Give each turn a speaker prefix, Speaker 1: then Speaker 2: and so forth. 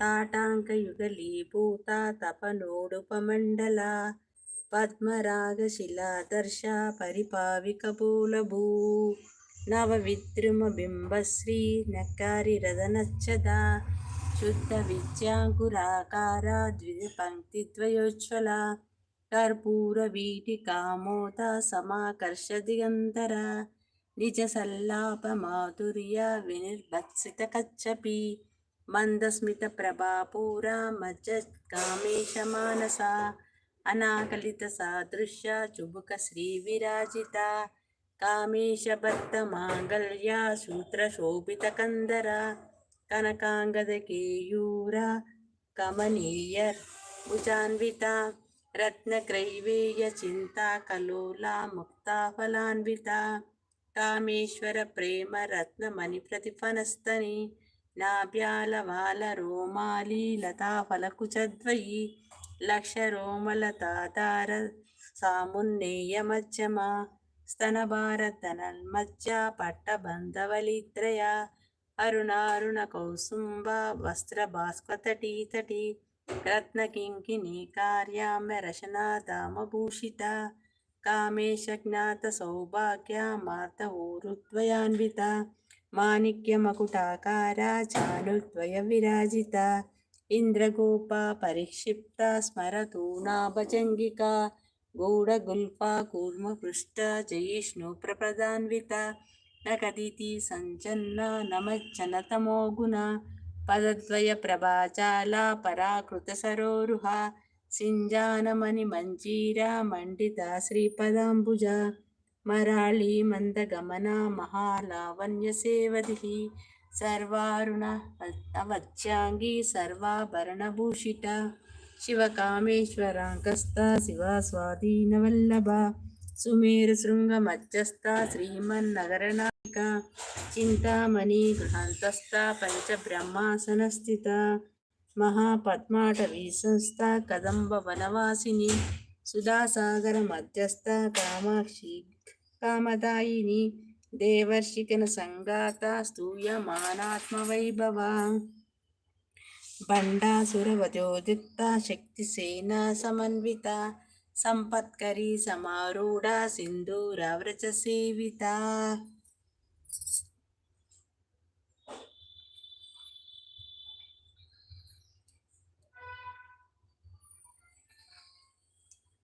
Speaker 1: తాటాంకయుగలీభూత తపనోడుపమండలా పద్మరాగశిలాదర్శ పరిపావికపూలభూ నవవిద్రుమబింబశ్రీ నకారిరదనచ్చదా శుద్ధ విద్యాంకురాకార ద్విజపంక్తిద్వయోజ్వల కర్పూర వీటికామోద సమాకర్ష దిగంతర నిజ సల్లాప మజ్జ కామేశ మానస అనాకలిత సాదృశ్య చుబుక శ్రీ విరాజిత కామేశ భక్త మాంగళ్య సూత్ర శోభిత కందర కనకాంగద కేయూర కమనీయ భుజాన్విత రత్నక్రైవేయ చింతా కలోలా ముక్తా ఫలాన్విత కామేశ్వర ప్రేమ రత్నమణి ప్రతిఫనస్తని నాభ్యాల వాల రోమాలి లతా ఫలకుచద్వయి లక్ష రోమలతార సామున్నేయ మధ్యమ పట్టబంధవలిత్రయ అరుణారుణ కౌసుంబ వస్త్ర భాస్వతటీ తటి రత్నకింకిణీ కార్యామ్య రశనాదామభూషిత కామేశ జ్ఞాత సౌభాగ్య మాత ఊరుద్వయాన్విత మాణిక్య మకుటాకార విరాజిత ఇంద్రగోప పరిక్షిప్త స్మరతూనా భజంగిక గూఢగుల్ఫా కూర్మపృష్ట జయిష్ణు ప్రప్రదాన్విత నకదితి సంచన్న నమజ్జన తమో గుణ పదద్వయ ప్రభాజాల పరాకృత సరోరుహ సింజానమణి మంజీర మండిత శ్రీపదాంబుజ మరాళి మందగమన మహాలావణ్య సేవది సర్వారుణ అవత్యాంగి సర్వాభరణభూషిత శివకామేశ్వరాంకస్త శివస్వాధీనవల్లభ సుమేరు శృంగ మధ్యస్థ శ్రీమన్నగరనాయక చింతామణి గృహాంతస్థ పంచబ్రహ్మాసనస్థిత మహాపద్మాటవీ సంస్థ కదంబ వనవాసిని సుధాసాగర మధ్యస్థ కామాక్షి కామదాయిని దేవర్షికన సంగాత స్తూయమానాత్మవైభవ బండాసురవజోదిక్త శక్తిసేన సమన్విత సంపత్కరీ సమారూఢ సింధూరవ్రజ సేవిత.